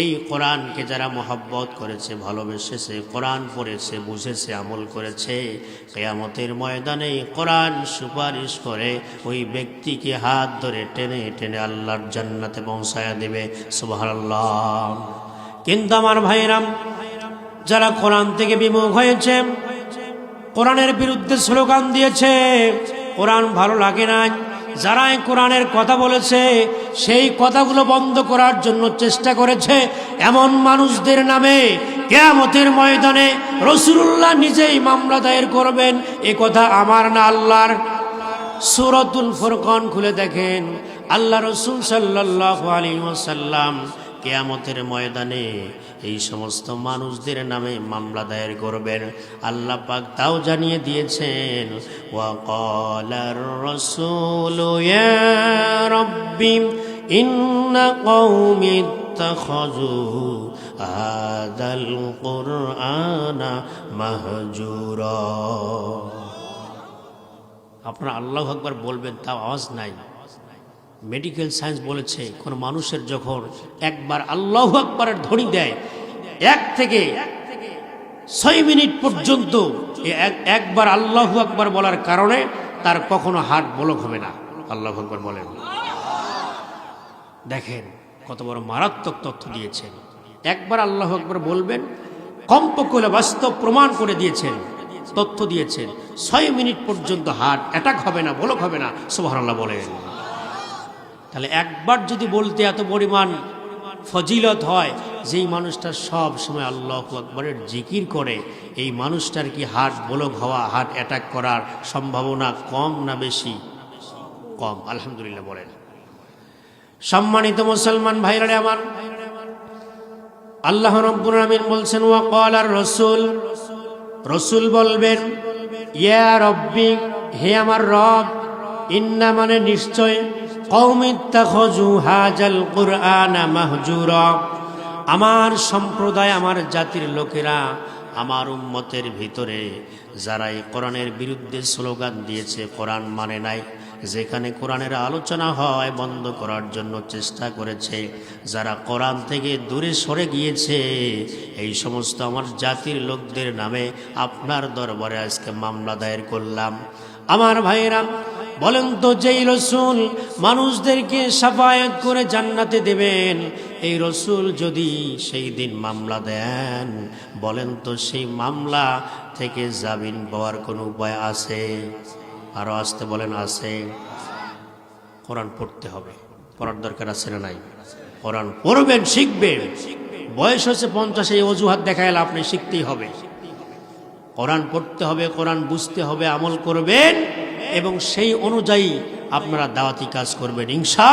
এই কোরআনকে যারা মোহাব্বত করেছে, ভালোবেসেছে, কোরআন পড়েছে, বুঝেছে, আমল করেছে, কেয়ামতের ময়দানে কোরআন সুপারিশ করে ওই ব্যক্তিকে হাত ধরে টেনে টেনে আল্লাহর জান্নাতে পৌঁছায়া দেবে। সুবহানাল্লাহ। কিন্তু আমার ভাইরাম যারা কোরআন থেকে বিমুখ হয়েছে, কোরআনের বিরুদ্ধে স্লোগান দিয়েছে, কোরআন ভালো লাগে না যারা কোরআনের কথা বলেছে, সেই কথাগুলো বন্ধ করার জন্য চেষ্টা করেছে এমন মানুষদের নামে কেয়ামতের ময়দানে রসুল্লাহ নিজেই মামলা দায়ের করবেন। এ কথা আমার না আল্লাহর? সুরতুল ফুরকন খুলে দেখেন। আল্লাহ রসুল সাল্লাহ আলী ওসাল্লাম কেয়ামতের ময়দানে এই সমস্ত মানুষদের নামে মামলা দায়ের করবেন আল্লাহ পাক তাও জানিয়ে দিয়েছেন ওয়াকালার রসুল রব্বি ইন্না কৌমি اتخذوا هذا القرآن مهجورا আপনারা আল্লাহ আকবার বলবেন তাও আওয়াজ নাই মেডিকেল সায়েন্স বলেছে, কোন মানুষের যখন একবার আল্লাহ আকবরের ধ্বনি দেয়, এক থেকে ছয় মিনিট পর্যন্ত একবার আল্লাহ আকবার বলার কারণে তার কখনো হার্ট ব্লক হবে না। আল্লাহ আকবার বলেন। দেখেন কত বড় মারাত্মক তথ্য দিয়েছেন। একবার আল্লাহ আকবার বলবেন, কমপক্ষে হলে বাস্তব প্রমাণ করে দিয়েছেন, তথ্য দিয়েছেন, ছয় মিনিট পর্যন্ত হার্ট অ্যাটাক হবে না, ব্লক হবে না, সুবহানাল্লাহ বলেন। তাহলে একবার যদি বলতে এত পরিমাণ ফজিলত হয়, যেই মানুষটা সব সময় আল্লাহ আকবরের জিকির করে, এই মানুষটার কি হার্ট ব্লক হওয়া, হার্ট অ্যাটাক করার সম্ভাবনা কম না বেশি? কম, আলহামদুলিল্লাহ বলেন। সম্মানিত মুসলমান ভাইরা আমার, আল্লাহ রব্বুল আমিন বলছেন, ওয়া আর রসুল রসুল বলবেন, ইয়া রব্বি, হে আমার রব, ইন্না মানে নিশ্চয় হাজাল আমার সম্প্রদায়, আমার জাতির লোকেরা, আমার উম্মতের ভিতরে যারা এই কোরআনের বিরুদ্ধে স্লোগান দিয়েছে, কোরআন মানে নাই, যেখানে কোরআনের আলোচনা হয়, বন্ধ করার জন্য চেষ্টা করেছে, যারা কোরআন থেকে দূরে সরে গিয়েছে, এই সমস্ত আমার জাতির লোকদের নামে আপনার দরবারে আজকে মামলা দায়ের করলাম। আমার ভাইয়েরা বলেন তো, যেই রসুল মানুষদেরকে সাফায়াত করে জান্নাতে দেবেন, এই রসুল যদি সেই দিন মামলা দেন, বলেন তো সেই মামলা থেকে জামিন পাওয়ার কোনো উপায় আছে? আরও আসতে বলেন, আছে। কোরআন পড়তে হবে। পড়ার দরকার আছে না নাই? কোরআন পড়বেন, শিখবেন। বয়স হচ্ছে পঞ্চাশে, এই অজুহাত দেখাইলে আপনি শিখতেই হবে। কোরআন পড়তে হবে, কোরআন বুঝতে হবে, আমল করবেন। এবং সেই অনুযায়ী আপনারা দাওয়াতি কাজ করবেন ইনশা